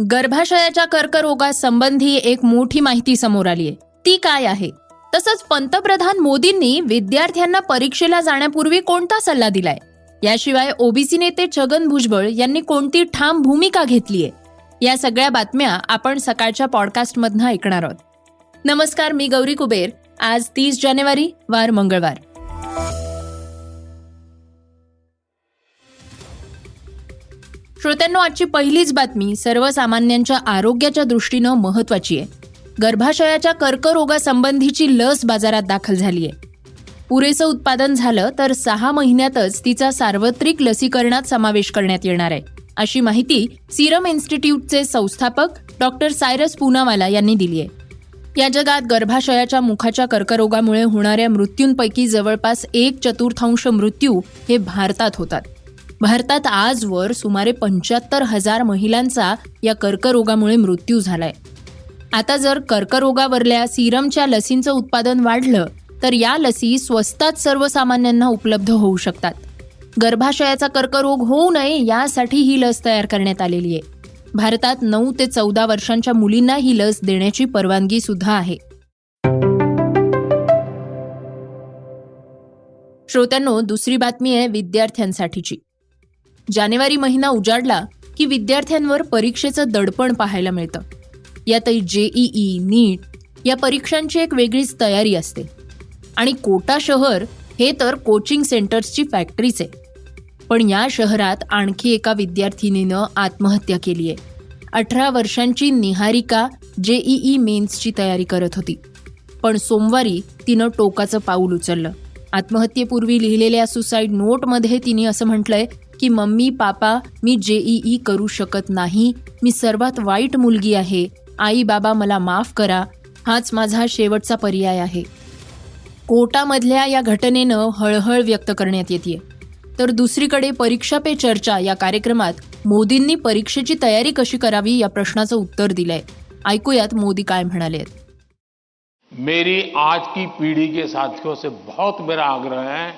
गर्भाशयाच्या कर्करोगासंबंधी एक मोठी माहिती समोर आली आहे. ती काय आहे? तसंच पंतप्रधान मोदींनी विद्यार्थ्यांना परीक्षेला जाण्यापूर्वी कोणता सल्ला दिलाय? याशिवाय ओबीसी नेते छगन भुजबळ यांनी कोणती ठाम भूमिका घेतलीय या सगळ्या बातम्या आपण सकाळच्या पॉडकास्टमधनं ऐकणार आहोत. नमस्कार मी गौरी कुबेर. आज तीस जानेवारी वार मंगळवार. श्रोत्यांनो आजची पहिलीच बातमी सर्वसामान्यांच्या आरोग्याच्या दृष्टीनं महत्वाची आहे. गर्भाशयाच्या कर्करोगासंबंधीची लस बाजारात दाखल झाली आहे पुरेसं उत्पादन झालं तर सहा महिन्यातच तिचा सार्वत्रिक लसीकरणात समावेश करण्यात येणार आहे अशी माहिती सिरम इन्स्टिट्यूटचे संस्थापक डॉक्टर सायरस पूनावाला यांनी दिली आहे या जगात गर्भाशयाच्या मुखाच्या कर्करोगामुळे होणाऱ्या मृत्यूंपैकी जवळपास एक चतुर्थांश मृत्यू हे भारतात होतात. भारतात आजवर सुमारे पंच्याहत्तर हजार महिलांचा या कर्करोगामुळे मृत्यू झालाय. आता जर कर्करोगावरल्या सिरमच्या लसींचं उत्पादन वाढलं तर या लसी स्वस्तात सर्वसामान्यांना उपलब्ध होऊ शकतात. गर्भाशयाचा कर्करोग होऊ नये यासाठी ही लस तयार करण्यात आलेली आहे. भारतात नऊ ते चौदा वर्षांच्या मुलींना ही लस देण्याची परवानगी सुद्धा आहे. श्रोत्यांनो दुसरी बातमी आहे विद्यार्थ्यांसाठीची. जानेवारी महिना उजाडला की विद्यार्थ्यांवर परीक्षेचं दडपण पाहायला मिळतं. यातही जेईई नीट या परीक्षांची एक वेगळीच तयारी असते. आणि कोटा शहर हे तर कोचिंग सेंटर्सची फॅक्टरीच आहे. पण या शहरात आणखी एका विद्यार्थिनीनं आत्महत्या केली आहे अठरा वर्षांची निहारिका जेईई मेन्सची तयारी करत होती. पण सोमवारी तिनं टोकाचं पाऊल उचललं. आत्महत्येपूर्वी लिहिलेल्या सुसाईड नोटमध्ये तिने असं म्हटलंय की मम्मी पापा मी जेईई करू शकत नाही. मी सर्वात वाईट मुलगी आहे. आई बाबा मला माफ करा. हाच माझा शेवटचा पर्याय आहे. कोटामधल्या या घटनेनं हळहळ व्यक्त करण्यात येते तर दुसरीकडे परीक्षा पे चर्चा या कार्यक्रमात मोदींनी परीक्षेची तयारी कशी करावी या प्रश्नाचं उत्तर दिलंय. ऐकूयात मोदी काय म्हणाले मेरी आज की पीढ़ी के साथियों से बहुत मेरा आग्रह है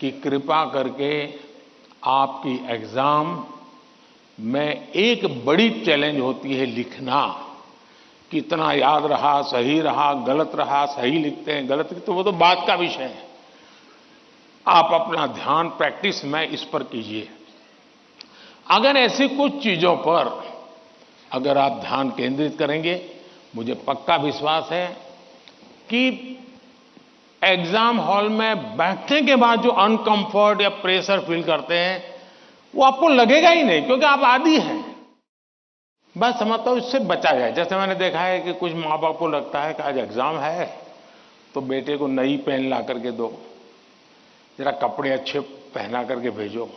कि कृपा करके आपकी एग्ज़ाम में एक बड़ी चैलेंज होती है लिखना। कितना याद रहा सही रहा गलत रहा सही लिखते हैं गलत लिखते हैं, वो तो बात का विषय है। आप अपना ध्यान प्रैक्टिस में इस पर कीजिए। अगर ऐसी कुछ चीज़ों पर अगर आप ध्यान केंद्रित करेंगे मुझे पक्का विश्वास है कि एग्ज़ाम हॉल में बैठने के बाद जो अनकंफर्ट या प्रेशर फील करते हैं, वो आपको लगेगा ही नहीं, क्योंकि आप आदि हैं। बस समझता हूँ, इससे बचा जाए। जैसे मैंने देखा है कि कुछ माँ बाप को लगता है कि आज एग्ज़ाम है तो बेटे को नई पेन ला करके दो, जरा कपड़े अच्छे पहना करके भेजो।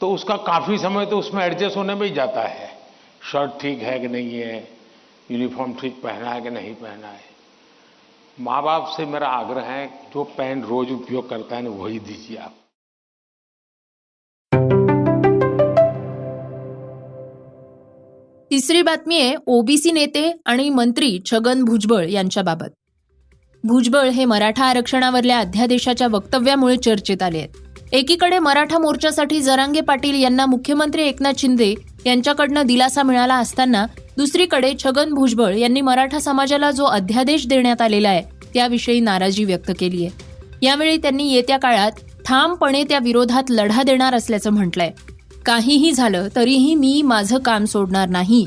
तो उसका काफ़ी समय तो उसमें एडजस्ट होने में ही जाता है। शर्ट ठीक है कि नहीं है? यूनिफॉर्म ठीक पहना है कि नहीं पहना है? माँ बाप से मेरा आग्रह है जो पेन रोज उपयोग करता है ना वही दीजिए आप। तिसरी बातमी आहे ओबीसी नेते आणि मंत्री छगन भुजबळ यांच्याबाबत. भुजबळ हे मराठा आरक्षणावरल्या अध्यादेशाच्या वक्तव्यामुळे चर्चेत आले आहेत. एकीकडे मराठा मोर्चासाठी जरांगे पाटील यांना मुख्यमंत्री एकनाथ शिंदे यांच्याकडनं दिलासा मिळाला असताना दुसरीकडे छगन भुजबळ यांनी मराठा समाजाला जो अध्यादेश देण्यात आलेला आहे त्याविषयी नाराजी व्यक्त केली आहे. यावेळी त्यांनी येत्या काळात ठामपणे त्या विरोधात लढा देणार असल्याचं म्हटलंय. काहीही झालं तरीही मी माझं काम सोडणार नाही.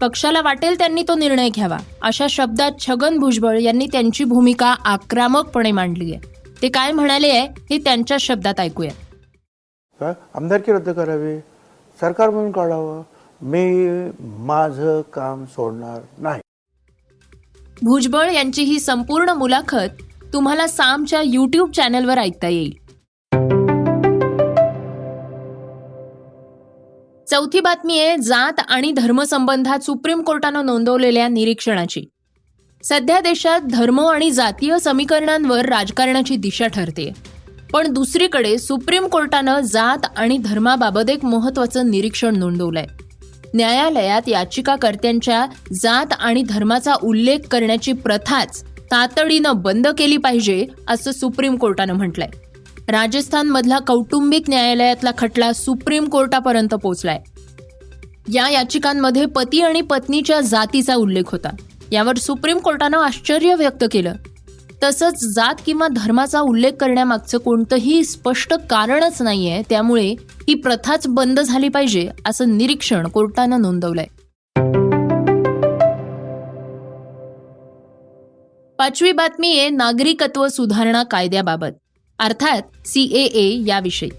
पक्षाला वाटेल त्यांनी तो निर्णय घ्यावा अशा शब्दात छगन भुजबळ यांनी त्यांची भूमिका आक्रमकपणे मांडली आहे. ते काय म्हणाले आहे हे त्यांच्या शब्दात ऐकूया. काय आमदारकी रद्द करावी सरकार म्हणून काढावं मी माझं काम सोडणार नाही. भुजबळ यांची ही संपूर्ण मुलाखत तुम्हाला सामच्या युट्यूब चॅनलवर ऐकता येईल. चौथी बातमी आहे जात आणि धर्मसंबंधात सुप्रीम कोर्टानं नोंदवलेल्या निरीक्षणाची. सध्या देशात धर्म आणि जातीय समीकरणांवर राजकारणाची दिशा ठरते. पण दुसरीकडे सुप्रीम कोर्टानं जात आणि धर्माबाबत एक महत्वाचं निरीक्षण नोंदवलंय. न्यायालयात याचिकाकर्त्यांच्या जात आणि धर्माचा उल्लेख करण्याची प्रथाच तातडीनं बंद केली पाहिजे असं सुप्रीम कोर्टानं म्हटलंय. राजस्थानमधला कौटुंबिक न्यायालयातला खटला सुप्रीम कोर्टापर्यंत पोहोचलाय. या याचिकांमध्ये पती आणि पत्नीच्या जातीचा उल्लेख होता. यावर सुप्रीम कोर्टानं आश्चर्य व्यक्त केलं. तसंच जात किंवा धर्माचा उल्लेख करण्यामागचं कोणतंही स्पष्ट कारणच नाहीये त्यामुळे ही प्रथाच बंद झाली पाहिजे असं निरीक्षण कोर्टानं नोंदवलंय. पाचवी बातमी आहे नागरिकत्व सुधारणा कायद्याबाबत. अर्थात सीएए याविषयी.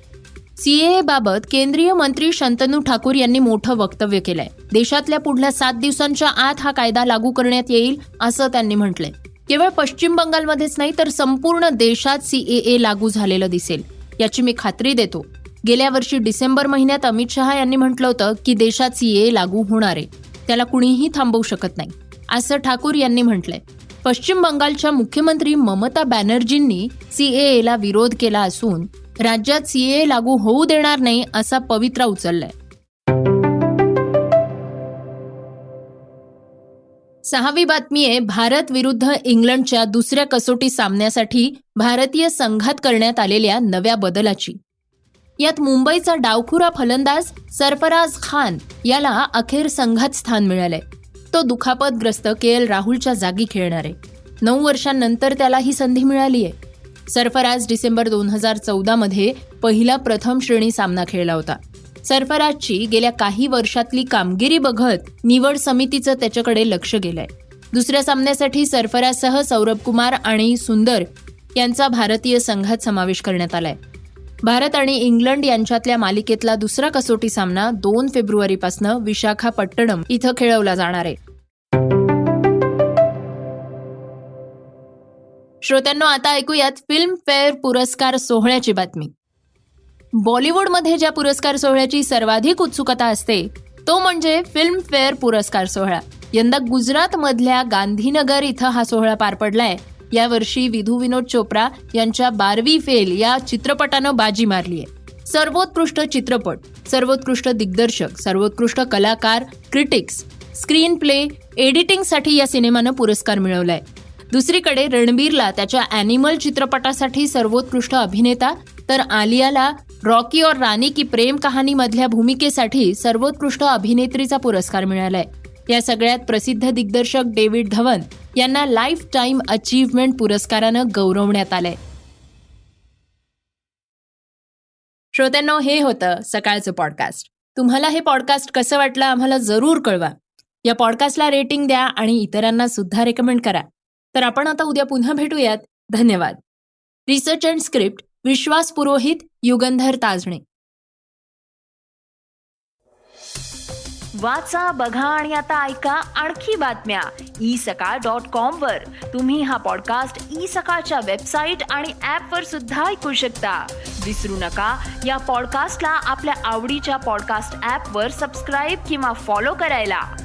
सीएए बाबत केंद्रीय मंत्री शंतनू ठाकूर यांनी मोठं वक्तव्य केलंय. देशातल्या पुढल्या सात दिवसांच्या आत हा कायदा लागू करण्यात येईल असं त्यांनी म्हटलंय. केवळ पश्चिम बंगालमध्येच नाही तर संपूर्ण देशात सीएए लागू झालेलं दिसेल. याची मी खात्री देतो. गेल्या वर्षी डिसेंबर महिन्यात अमित शहा यांनी म्हटलं होतं की देशात सीएए लागू होणार आहे. त्याला कुणीही थांबवू शकत नाही असं ठाकूर यांनी म्हटलंय. पश्चिम बंगालच्या मुख्यमंत्री ममता बॅनर्जींनी सीएएला विरोध केला असून राज्यात सीएए लागू होऊ देणार नाही असा पवित्रा उचललाय. सहावी बातमी आहे भारत विरुद्ध इंग्लंडच्या दुसऱ्या कसोटी सामन्यासाठी भारतीय संघात करण्यात आलेल्या नव्या बदलाची. यात मुंबईचा डावखुरा फलंदाज सरफराज खान याला अखेर संघात स्थान मिळालंय. तो दुखापतग्रस्त के एल राहुलच्या जागी खेळणार. आहे नऊ वर्षांनंतर त्याला ही संधी मिळाली आहे सरफराज डिसेंबर दोन हजार चौदामध्ये पहिला प्रथम श्रेणी सामना खेळला होता. सरफराजची गेल्या काही वर्षातली कामगिरी बघत निवड समितीचं त्याच्याकडे लक्ष गेलंय. दुसऱ्या सामन्यासाठी सरफराजसह सौरभ कुमार आणि सुंदर यांचा भारतीय संघात समावेश करण्यात आलाय. भारत आणि इंग्लंड यांच्यातल्या मालिकेतला दुसरा कसोटी सामना दोन फेब्रुवारीपासून विशाखापट्टणम इथं खेळवला जाणार आहे. श्रोत्यांनो आता ऐकूयात फिल्मफेअर पुरस्कार सोहळ्याची बातमी. बॉलिवूडमध्ये ज्या पुरस्कार सोहळ्याची सर्वाधिक उत्सुकता असते तो म्हणजे फिल्मफेअर पुरस्कार सोहळा. यंदा गुजरातमधल्या गांधीनगर इथं हा सोहळा पार पडलाय. यावर्षी विधू विनोद चोप्रा यांच्या बारवी फेल या चित्रपटानं बाजी मारली आहे सर्वोत्कृष्ट चित्रपट सर्वोत्कृष्ट दिग्दर्शक सर्वोत्कृष्ट कलाकार क्रिटिक्स स्क्रीन प्ले एडिटिंगसाठी या सिनेमानं पुरस्कार मिळवलाय. दुसरीकडे रणबीरला त्याच्या अॅनिमल चित्रपटासाठी सर्वोत्कृष्ट अभिनेता तर आलियाला रॉकी और राणी की प्रेम कहाणी मधल्या भूमिकेसाठी सर्वोत्कृष्ट अभिनेत्रीचा पुरस्कार मिळालाय. या सगळ्यात प्रसिद्ध दिग्दर्शक डेव्हिड धवन यांना लाईफ टाईम अचीव्हमेंट पुरस्कारानं गौरवण्यात आलंय. श्रोत्यांनो हे होतं सकाळचं पॉडकास्ट. तुम्हाला हे पॉडकास्ट कसं वाटलं आम्हाला जरूर कळवा. या पॉडकास्टला रेटिंग द्या आणि इतरांना सुद्धा रेकमेंड करा. तर आपण आता उद्या पुन्हा भेटूयात. धन्यवाद. Research and script Vishwas Purohit Yugandhar Tajne. वाचा बघा आणि आता ऐका आणखी बातम्या. ई सकाळ डॉट कॉम वर. तुम्ही हा पॉडकास्ट ई सकाळच्या वेबसाईट आणि ऍप वर सुद्धा ऐकू शकता. विसरू नका या पॉडकास्टला आपल्या आवडीच्या पॉडकास्ट ऍप वर सबस्क्राईब किंवा फॉलो करायला.